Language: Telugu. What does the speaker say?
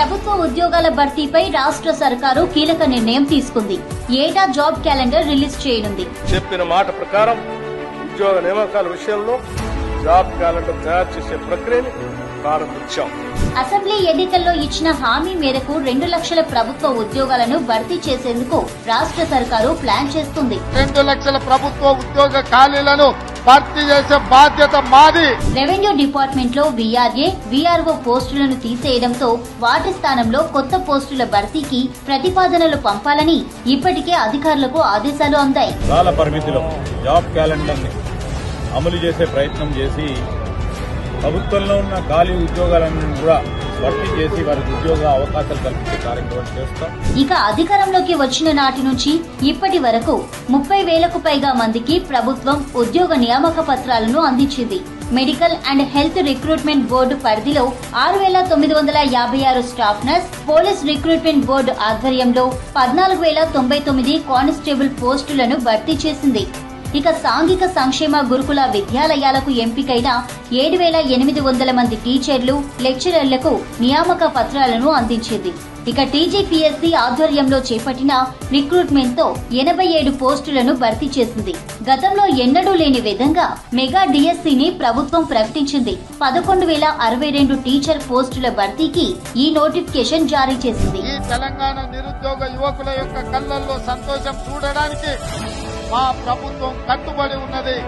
ప్రభుత్వ ఉద్యోగాల భర్తీపై రాష్ట్ర సర్కారు కీలక నిర్ణయం తీసుకుంది. ఏటా జాబ్ క్యాలెండర్ రిలీజ్ చేయనుంది. చెప్పిన మాట ప్రకారం ఉద్యోగ నియామకాల విషయంలో జాబ్ క్యాలెండర్ తయారు చేసే ప్రక్రియని ప్రారంభించాం. అసెంబ్లీ ఎన్నికల్లో ఇచ్చిన హామీ మేరకు రెండు లక్షల ప్రభుత్వ ఉద్యోగాలను భర్తీ చేసేందుకు రాష్ట్ర సర్కారు ప్లాన్ చేస్తుంది. రెండు లక్షల ప్రభుత్వ ఉద్యోగ ఖాళీలను భర్తీ చేసే బాధ్యత మాది. రెవెన్యూ డిపార్ట్మెంట్లో వీఆర్ఏ వీఆర్ఓ పోస్టులను తీసేయడంతో వాటి స్థానంలో కొత్త పోస్టుల భర్తీకి ప్రతిపాదనలు పంపాలని ఇప్పటికే అధికారులకు ఆదేశాలు అందాయి. కాల పరిమితిలో జాబ్ క్యాలెండర్ని అమలు చేసే ప్రయత్నం చేసి ప్రభుత్వంలో ఉన్న ఖాళీ ఉద్యోగాలను కూడా భర్తీ చేసి వారికి ఉద్యోగ అవకాశాలు కల్పించే కార్యక్రమం చేస్తాం. ఇక అధికారంలోకి వచ్చిన నాటి నుంచి ఇప్పటి వరకు ముప్పై వేలకు పైగా మందికి ప్రభుత్వం ఉద్యోగ నియామక పత్రాలను అందించింది. Medical and health recruitment board పరిధిలో ఆరు వేల తొమ్మిది వందల యాభై ఆరు staff nurse police recruitment board ఆధ్వర్యంలో పద్నాలుగు వేల తొంభై తొమ్మిది కానిస్టేబుల్ పోస్టులను భర్తీ చేసింది. ఇక సాంఘిక సంక్షేమ గురుకుల విద్యాలయాలకు ఎంపికైన ఏడు వేల ఎనిమిది వందల మంది టీచర్లు లెక్చరర్లకు నియామక పత్రాలను అందించింది. ఇక టీజీపీఎస్సీ ఆధ్వర్యంలో చేపట్టిన రిక్రూట్మెంట్తో ఎనభై ఏడు పోస్టులను భర్తీ చేసింది. గతంలో ఎన్నడూ లేని విధంగా మెగా డిఎస్సిని ప్రభుత్వం ప్రకటించింది. పదకొండు వేల అరవై రెండు టీచర్ పోస్టుల భర్తీకి ఈ నోటిఫికేషన్ జారీ చేసింది. ఈ తెలంగాణ నిరుద్యోగ యువకుల యొక్క కళ్ళల్లో సంతోషం చూడడానికి మా ప్రభుత్వం కట్టుబడి ఉన్నది.